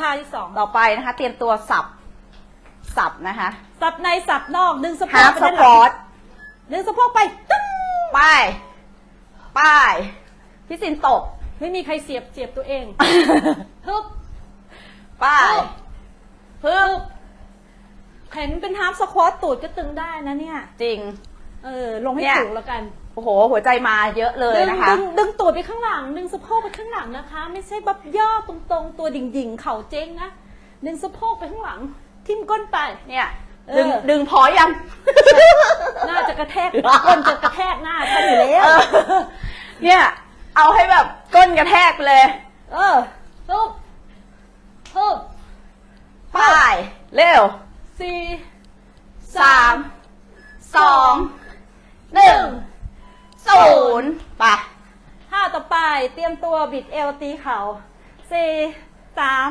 ท่าที่สองต่อไปนะคะ เตรียมตัวสับ สับนะคะ สับในสับนอกดึงสะโพฮากร์ไปสด้านคหลัองตดึงสะโพกไปตึ้งป้ายป้ายพี่สินตก ไม่มีใครเสียบเสียบตัวเองฮึบป้ายฮึบเห็นเป็นฮาร์ฟสควอตตูดก็ตึงได้นะเนี่ย จริง เออ ลงให้เนี่ย ถูกแล้วกัน โอ้โห หัวใจมาเยอะเลยดึงนะคะ ดึงดึงตูดไปข้างหลัง ดึงสะโพกไปข้างหลังนะคะ ไม่ใช่แบบย่อตรงๆ ตัวดิ่งๆ เข่าเจ๊งนะ ดึงสะโพกไปข้างหลัง ทิ่มก้นไป เนี่ยเออดึงดึงพอยังหน้าจะกระแทกก้นจะกระแทกหน้าฉันอยู่แล้วเออเนี่ย เอาให้แบบก้นกระแทกเลย เออฮึบฮึบป้ายเร็วสี่สามสองหนึ่ง ศูนย์ไปท่าต่อไปเตรียมตัวบิดเอวตีเข่าสี่สาม